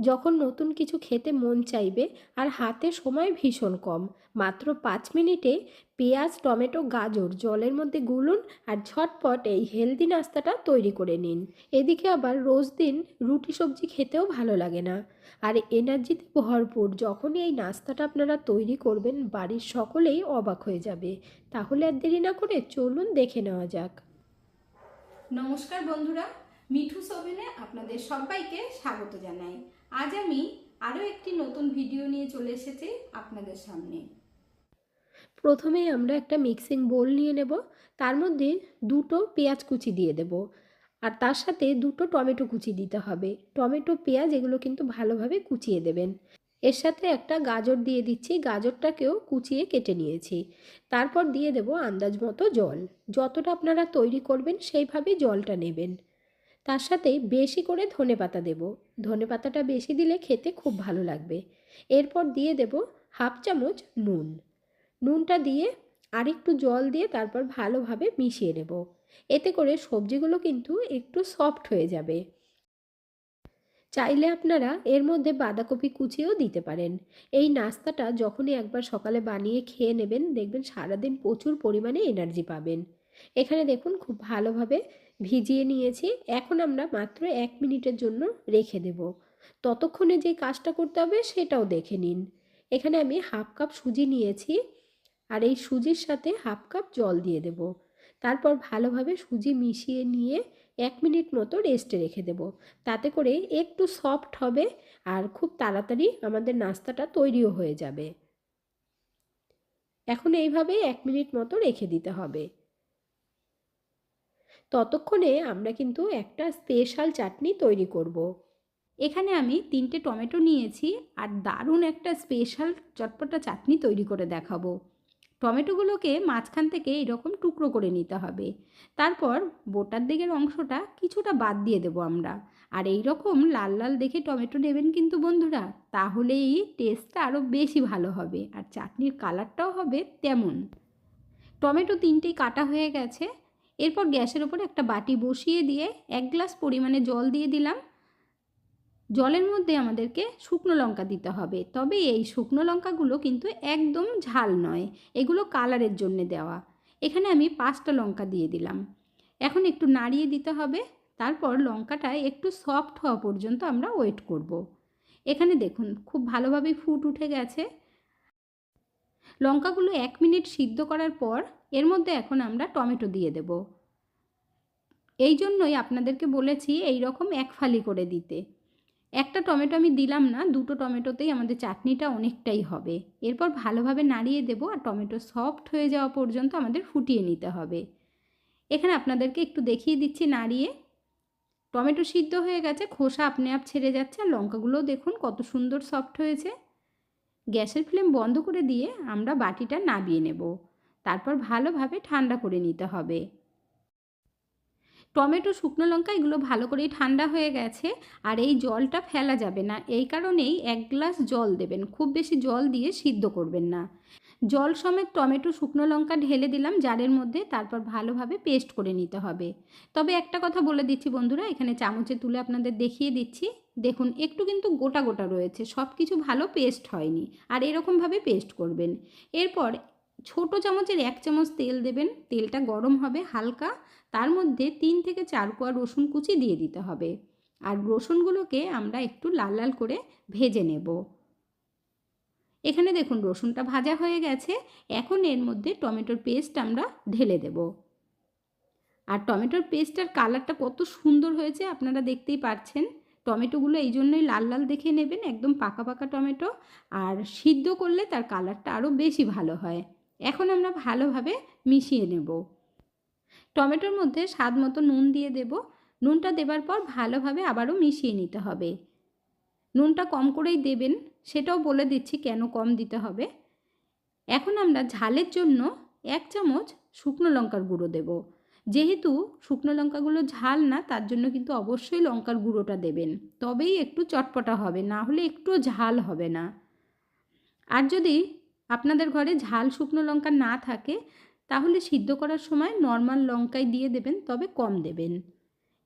যখন নতুন কিছু খেতে মন চাইবে আর হাতে সময় ভীষণ কম। মাত্র পাঁচ মিনিটে পেঁয়াজ, টমেটো, গাজর জলের মধ্যে গুলুন আর ঝটপট এই হেলদি নাস্তাটা তৈরি করে নিন। এদিকে আবার রোজ দিন রুটি সবজি খেতেও ভালো লাগে না। আর এনার্জিতে ভরপুর যখনই এই নাস্তাটা আপনারা তৈরি করবেন বাড়ির সকলেই অবাক হয়ে যাবে। তাহলে আর দেরি না করে চলুন দেখে নেওয়া যাক। নমস্কার বন্ধুরা, মিঠু সোভেনে আপনাদের সবাইকে স্বাগত জানাই। আজ আমি আরও একটি নতুন ভিডিও নিয়ে চলে এসেছি আপনাদের সামনে। প্রথমেই আমরা একটা মিক্সিং বোল নিয়ে নেব, তার মধ্যে দুটো পেঁয়াজ কুচি দিয়ে দেব, আর তার সাথে দুটো টমেটো কুচি দিতে হবে। টমেটো, পেঁয়াজ এগুলো কিন্তু ভালোভাবে কুচিয়ে দেবেন। এর সাথে একটা গাজর দিয়ে দিচ্ছি, গাজরটাকেও কুচিয়ে কেটে নিয়েছি। তারপর দিয়ে দেব আন্দাজ মতো জল। যতটা আপনারা তৈরি করবেন সেইভাবেই জলটা নেবেন। তার সাথে বেশি করে ধনে পাতা দেব। ধনে পাতাটা বেশি দিলে খেতে খুব ভালো লাগবে। এরপর দিয়ে দেব হাফ চামচ নুন। নুনটা দিয়ে আরেকটু জল দিয়ে তারপর ভালোভাবে মিশিয়ে নেব। এতে করে সবজিগুলো কিন্তু একটু সফট হয়ে যাবে। চাইলে আপনারা এর মধ্যে বাঁধাকপি কুচিও দিতে পারেন। এই নাস্তাটা যখনই একবার সকালে বানিয়ে খেয়ে নেবেন, দেখবেন সারাদিন প্রচুর পরিমাণে এনার্জি পাবেন। এখানে দেখুন খুব ভালোভাবে ভিজিয়ে নিয়েছি। এখন আমরা মাত্র এক মিনিটের জন্য রেখে দেব। ততক্ষণে যে কাজটা করতে হবে সেটাও দেখে নিন। এখানে আমি হাফ কাপ সুজি নিয়েছি আর এই সুজির সাথে হাফ কাপ জল দিয়ে দেব। তারপর ভালোভাবে সুজি মিশিয়ে নিয়ে এক মিনিট মতো রেস্টে রেখে দেব। তাতে করে একটু সফট হবে আর খুব তাড়াতাড়ি আমাদের নাস্তাটা তৈরিও হয়ে যাবে। এখন এইভাবে এক মিনিট মতো রেখে দিতে হবে। ততক্ষণে আমরা কিন্তু একটা স্পেশাল চাটনি তৈরি করব। এখানে আমি তিনটে টমেটো নিয়েছি আর দারুণ একটা স্পেশাল চটপটা চাটনি তৈরি করে দেখাবো। টমেটোগুলোকে মাঝখান থেকে এরকম টুকরো করে নিতে হবে। তারপর বোটার দিকের অংশটা কিছুটা বাদ দিয়ে দেবো আমরা। আর এই রকম লাল লাল দেখে টমেটো নেবেন কিন্তু বন্ধুরা, তাহলেই টেস্টটা আরও বেশি ভালো হবে আর চাটনির কালারটাও হবে তেমন। টমেটো তিনটেই কাটা হয়ে গেছে এরপর গ্যাসের ওপর একটা বাটি বসিয়ে দিয়ে এক গ্লাস পরিমাণে জল দিয়ে দিলাম। জলের মধ্যে আমাদেরকে শুকনো লঙ্কা দিতে হবে। তবে এই শুকনো লঙ্কাগুলো কিন্তু একদম ঝাল নয়, এগুলো কালারের জন্য দেওয়া। এখানে আমি পাঁচটা লঙ্কা দিয়ে দিলাম। এখন একটু নাড়িয়ে দিতে হবে, তারপর লঙ্কাটা একটু সফট হওয়া পর্যন্ত আমরা ওয়েট করব। এখানে দেখুন, খুব ভালোভাবে ফুট উঠে গেছে। লঙ্কাগুলো এক মিনিট সিদ্ধ করার পর এর মধ্যে এখন আমরা টমেটো দিয়ে দেব। এই জন্যই আপনাদেরকে বলেছি এই রকম এক ফালি করে দিতে। একটা টমেটো আমি দিলাম না, দুটো টমেটোতেই আমাদের চাটনিটা অনেকটাই হবে। এরপর ভালোভাবে নাড়িয়ে দেবো আর টমেটো সফট হয়ে যাওয়া পর্যন্ত আমাদের ফুটিয়ে নিতে হবে। এখানে আপনাদেরকে একটু দেখিয়ে দিচ্ছি নাড়িয়ে। টমেটো সিদ্ধ হয়ে গেছে, খোসা আপনি আপ ছেড়ে যাচ্ছে, আর লঙ্কাগুলোও দেখুন কত সুন্দর সফট হয়েছে। গ্যাসের ফ্লেম বন্ধ করে দিয়ে আমরা বাটিটা নাবিয়ে নেব। তারপর ভালোভাবে ঠান্ডা করে নিতে হবে। টমেটো, শুকনো লঙ্কা এগুলো ভালো করেই ঠান্ডা হয়ে গেছে আর এই জলটা ফেলা যাবে না। এই কারণেই এক গ্লাস জল দেবেন, খুব বেশি জল দিয়ে সিদ্ধ করবেন না। জল সমেত টমেটো, শুকনো লঙ্কা ঢেলে দিলাম জারের মধ্যে, তারপর ভালোভাবে পেস্ট করে নিতে হবে। তবে একটা কথা বলে দিচ্ছি বন্ধুরা, এখানে চামচে তুলে আপনাদের দেখিয়ে দিচ্ছি। দেখুন, একটু কিন্তু গোটা গোটা রয়েছে সব কিছু ভালো পেস্ট হয়নি, আর এরকমভাবে পেস্ট করবেন। এরপর ছোট চামচের এক চামচ তেল দেবেন। তেলটা গরম হবে হালকা। তার মধ্যে তিন থেকে চার কোয়া রসুন কুচি দিয়ে দিতে হবে। আর রসুনগুলোকে আমরা একটু লাল লাল করে ভেজে নেব। এখানে দেখুন রসুনটা ভাজা হয়ে গেছে। এখন এর মধ্যে টমেটোর পেস্ট আমরা ঢেলে দেব। আর টমেটোর পেস্টটার কালারটা কত সুন্দর হয়েছে আপনারা দেখতেই পাচ্ছেন। টমেটোগুলো এই জন্যই লাল লাল দেখে নেবেন, একদম পাকা পাকা টমেটো। আর সিদ্ধ করলে তার কালারটা আরও বেশি ভালো হয়। এখন আমরা ভালোভাবে মিশিয়ে নেব। টমেটোর মধ্যে স্বাদ মতো নুন দিয়ে দেব। নুনটা দেবার পর ভালোভাবে আবারও মিশিয়ে নিতে হবে। নুনটা কম করেই দেবেন, সেটাও বলে দিচ্ছি কেন কম দিতে হবে। এখন আমরা ঝালের জন্য এক চামচ শুকনো লঙ্কার গুঁড়ো দেব। যেহেতু শুকনো লঙ্কাগুলো ঝাল না, তার জন্য কিন্তু অবশ্যই লঙ্কার গুঁড়োটা দেবেন। তবেই একটু চটপটা হবে, না হলে একটু ঝাল হবে না। আর যদি আপনাদের ঘরে ঝাল শুকনো লঙ্কা না থাকে, তাহলে সিদ্ধ করার সময় নর্মাল লঙ্কাই দিয়ে দেবেন, তবে কম দেবেন।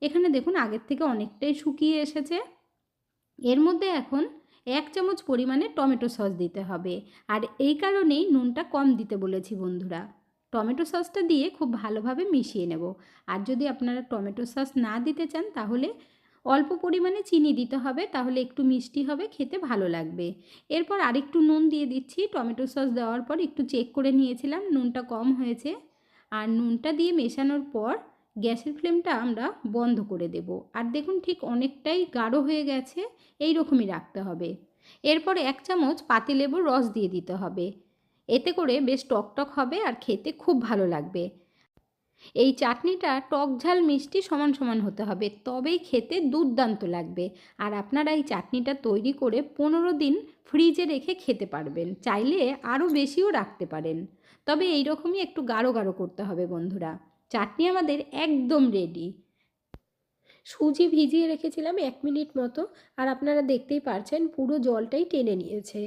এখানে দেখুন আগের থেকে অনেকটাই শুকিয়ে এসেছে। এর মধ্যে এখন এক চামচ পরিমাণে টমেটো সস দিতে হবে। আর এই কারণেই নুনটা কম দিতে বলেছি বন্ধুরা। টমেটো সসটা দিয়ে খুব ভালোভাবে মিশিয়ে নেব। আর যদি আপনারা টমেটো সস না দিতে চান, তাহলে অল্প পরিমাণে চিনি দিতে হবে, তাহলে একটু মিষ্টি হবে, খেতে ভালো লাগবে। এরপর আরেকটু নুন দিয়ে দিচ্ছি, টমেটো সস দেওয়ার পর একটু চেক করে নিয়েছিলাম, নুনটা কম হয়েছে। আর নুনটা দিয়ে মেশানোর পর গ্যাসের ফ্লেমটা আমরা বন্ধ করে দেব। আর দেখুন ঠিক অনেকটাই গাঢ় হয়ে গেছে এই রকমই রাখতে হবে। এরপর এক চামচ পাতিলেবুর রস দিয়ে দিতে হবে। এতে করে বেশ টকটক হবে আর খেতে খুব ভালো লাগবে। এই চাটনিটা টক ঝাল মিষ্টি সমান সমান হতে হবে, তবেই খেতে দুর্দান্ত লাগবে। আর আপনারা এই চাটনিটা তৈরি করে পনেরো দিন ফ্রিজে রেখে খেতে পারবেন, চাইলে আরও বেশিও রাখতে পারেন। তবে এই রকমই একটু গাঢ় গাঢ় করতে হবে বন্ধুরা। চাটনি আমাদের একদম রেডি সুজি ভিজিয়ে রেখেছিলাম এক মিনিট মতো, আর আপনারা দেখতেই পারছেন পুরো জলটাই টেনে নিয়েছে।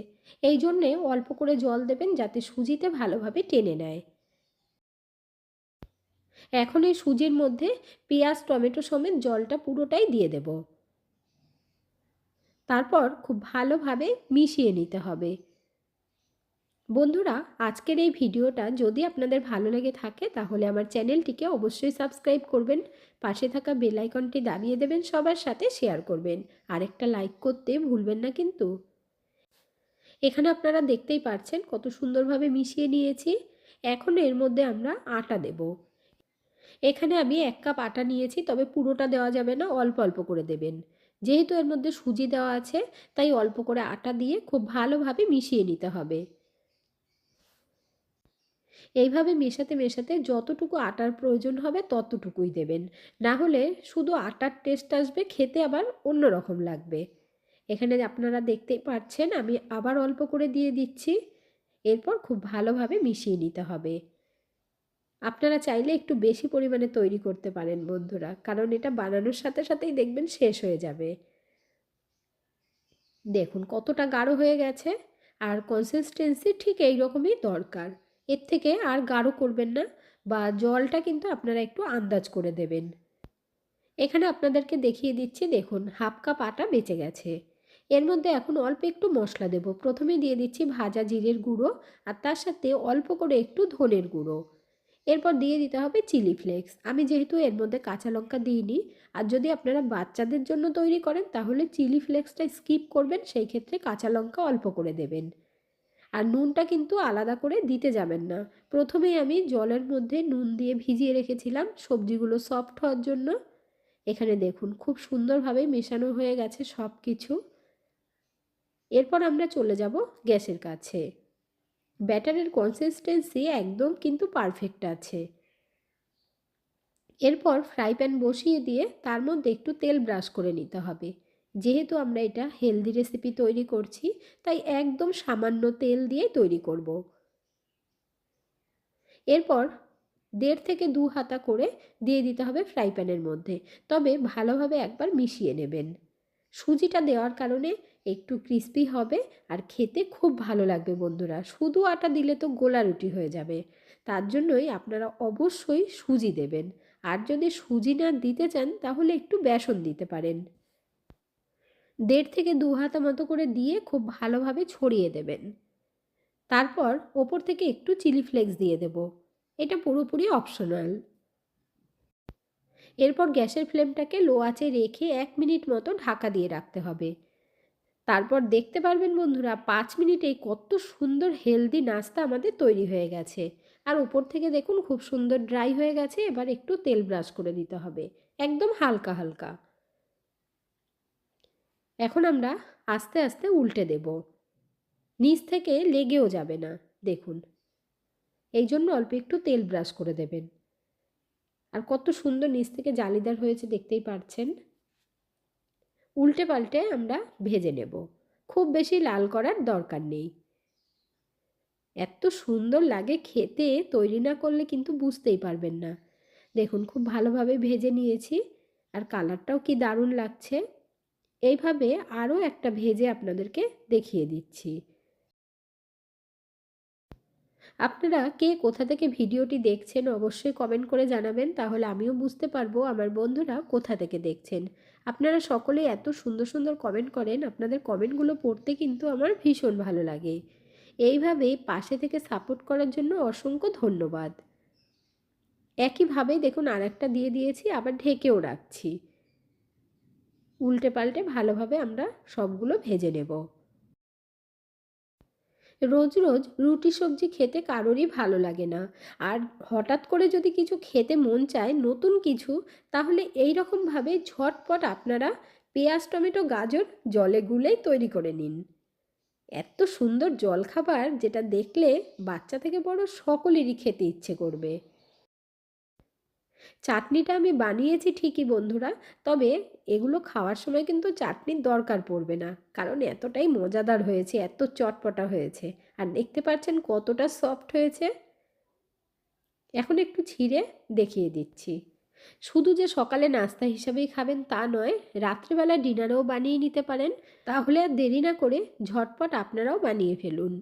এই জন্যে অল্প করে জল দেবেন যাতে সুজিতে ভালোভাবে টেনে নেয়। এখন এই সুজির মধ্যে পেঁয়াজ, টমেটো সমেত জলটা পুরোটাই দিয়ে দেব। তারপর খুব ভালোভাবে মিশিয়ে নিতে হবে। বন্ধুরা, আজকের এই ভিডিওটা যদি আপনাদের ভালো লেগে থাকে, তাহলে আমার চ্যানেলটিকে অবশ্যই সাবস্ক্রাইব করবেন, পাশে থাকা বেল আইকনটি দাবিয়ে দেবেন, সবার সাথে শেয়ার করবেন আরেকটা লাইক করতে ভুলবেন না কিন্তু। এখানে আপনারা দেখতেই পাচ্ছেন কত সুন্দরভাবে মিশিয়ে নিয়েছি। এখন এর মধ্যে আমরা আটা দেব। এখানে আমি এক কাপ আটা নিয়েছি, তবে পুরোটা দেওয়া যাবে না, অল্প অল্প করে দেবেন। যেহেতু এর মধ্যে সুজি দেওয়া আছে, তাই অল্প করে আটা দিয়ে খুব ভালোভাবে মিশিয়ে নিতে হবে। এইভাবে মেশাতে মেশাতে যতটুকু আটার প্রয়োজন হবে ততটুকুই দেবেন। না হলে শুধু আটার টেস্ট আসবে, খেতে আবার অন্য রকম লাগবে। এখানে আপনারা দেখতেই পাচ্ছেন, আমি আবার অল্প করে দিয়ে দিচ্ছি। এরপর খুব ভালোভাবে মিশিয়ে নিতে হবে। আপনারা চাইলে একটু বেশি পরিমাণে তৈরি করতে পারেন বন্ধুরা। কারণ এটা বানানোর সাথে সাথেই দেখবেন শেষ হয়ে যাবে। দেখুন কতটা গাঢ় হয়ে গেছে আর কনসিস্টেন্সি ঠিক এই রকমই দরকার। এর থেকে আর গাঢ় করবেন না বা জলটা কিন্তু আপনারা একটু আন্দাজ করে দেবেন। এখানে আপনাদেরকে দেখিয়ে দিচ্ছি, দেখুন হাফ কাপ আটা বেঁচে গেছে। এর মধ্যে এখন অল্প একটু মশলা দেব। প্রথমে দিয়ে দিচ্ছি ভাজা জিরের গুঁড়ো আর তার সাথে অল্প করে একটু ধনের গুঁড়ো। এরপর দিয়ে দিতে হবে চিলি ফ্লেক্স। আমি যেহেতু এর মধ্যে কাঁচা লঙ্কা দিইনি, আর যদি আপনারা বাচ্চাদের জন্য তৈরি করেন, তাহলে চিলি ফ্লেক্সটা স্কিপ করবেন, সেই ক্ষেত্রে কাঁচা লঙ্কা অল্প করে দেবেন। আর নুনটা কিন্তু আলাদা করে দিতে যাবেন না। প্রথমেই আমি জলের মধ্যে নুন দিয়ে ভিজিয়ে রেখেছিলাম, সবজিগুলো সফট হওয়ার জন্য। এখানে দেখুন, খুব সুন্দরভাবে মেশানো হয়ে গেছে সব কিছু এরপর আমরা চলে যাব গ্যাসের কাছে। ব্যাটারের কনসিস্টেন্সি একদম কিন্তু পারফেক্ট আছে। এরপর ফ্রাই প্যান বসিয়ে দিয়ে তার মধ্যে একটু তেল ব্রাশ করে নিতে হবে। যেহেতু আমরা এটা হেলদি রেসিপি তৈরি করছি, তাই একদম সামান্য তেল দিয়ে তৈরি করব। এরপর দেড় থেকে দু হাতা করে দিয়ে দিতে হবে ফ্রাই প্যানের মধ্যে। তবে ভালোভাবে একবার মিশিয়ে নেবেন। সুজিটা দেওয়ার কারণে একটু ক্রিস্পি হবে আর খেতে খুব ভালো লাগবে বন্ধুরা। শুধু আটা দিলে তো গোলা রুটি হয়ে যাবে। তার জন্যই আপনারা অবশ্যই সুজি দেবেন। আর যদি সুজি না দিতে চান, তাহলে একটু বেসন দিতে পারেন। দেড় থেকে দু হাতা মতো করে দিয়ে খুব ভালোভাবে ছড়িয়ে দেবেন। তারপর ওপর থেকে একটু চিলি ফ্লেক্স দিয়ে দেব। এটা পুরোপুরি অপশনাল এরপর গ্যাসের ফ্লেমটাকে লো আঁচে রেখে এক মিনিট মতো ঢাকা দিয়ে রাখতে হবে। তারপর দেখতে পারবেন বন্ধুরা, পাঁচ মিনিটে কত সুন্দর হেলদি নাস্তা আমাদের তৈরি হয়ে গেছে। আর উপর থেকে দেখুন খুব সুন্দর ড্রাই হয়ে গেছে, এবার একটু তেল ব্রাশ করে দিতে হবে, একদম হালকা হালকা। এখন আমরা আস্তে আস্তে উল্টে দেব। নিচ থেকে লেগেও যাবে না, দেখুন। এই জন্য অল্প একটু তেল ব্রাশ করে দেবেন। আর কত সুন্দর নিচ থেকে জালিদার হয়েছে, দেখতেই পারছেন। উল্টে পাল্টে আমরা ভেজে নেব। খুব বেশি লাল করার দরকার নেই। এত সুন্দর লাগে খেতে, তৈরি না করলে কিন্তু বুঝতেই পারবেন না। দেখুন, খুব ভালোভাবে ভেজে নিয়েছি আর কালারটাও কি দারুণ লাগছে। এইভাবে আরও একটা ভেজে আপনাদেরকে দেখিয়ে দিচ্ছি। আপনারা কে কোথা থেকে ভিডিওটি দেখছেন অবশ্যই কমেন্ট করে জানাবেন, তাহলে আমিও বুঝতে পারব আমার বন্ধুরা কোথা থেকে দেখছেন। আপনারা সকলে এত সুন্দর সুন্দর কমেন্ট করেন, আপনাদের কমেন্টগুলো পড়তে কিন্তু আমার ভীষণ ভালো লাগে। এইভাবে পাশে থেকে সাপোর্ট করার জন্য অসংখ্য ধন্যবাদ। একইভাবে দেখুন আর একটা দিয়ে দিয়েছি, আবার ঢেকেও রাখছি। উল্টে পাল্টে ভালোভাবে আমরা সবগুলো ভেজে নেব। রোজ রোজ রুটি সবজি খেতে কারোরই ভালো লাগে না। আর হঠাৎ করে যদি কিছু খেতে মন চায় নতুন কিছু, তাহলে এই রকমভাবে ঝটপট আপনারা পেঁয়াজ, টমেটো, গাজর জলে গুলেই তৈরি করে নিন। এত সুন্দর জলখাবার যেটা দেখলে বাচ্চা থেকে বড় সকলেরই খেতে ইচ্ছে করবে। চাটনিটা আমি বানিয়েছি ঠিকই বন্ধুরা, তবে এগুলো খাওয়ার সময় কিন্তু চাটনির দরকার পড়বে না। কারণ এতটাই মজাদার হয়েছে, এত চটপটা হয়েছে। আর দেখতে পাচ্ছেন কতটা সফট হয়েছে? এখন একটু ছিঁড়ে দেখিয়ে দিচ্ছি। শুধু যে সকালে নাস্তা হিসাবেই খাবেন তা নয়, রাত্রিবেলা ডিনারেও বানিয়ে নিতে পারেন। তাহলে আর দেরি না করে ঝটপট আপনারাও বানিয়ে ফেলুন।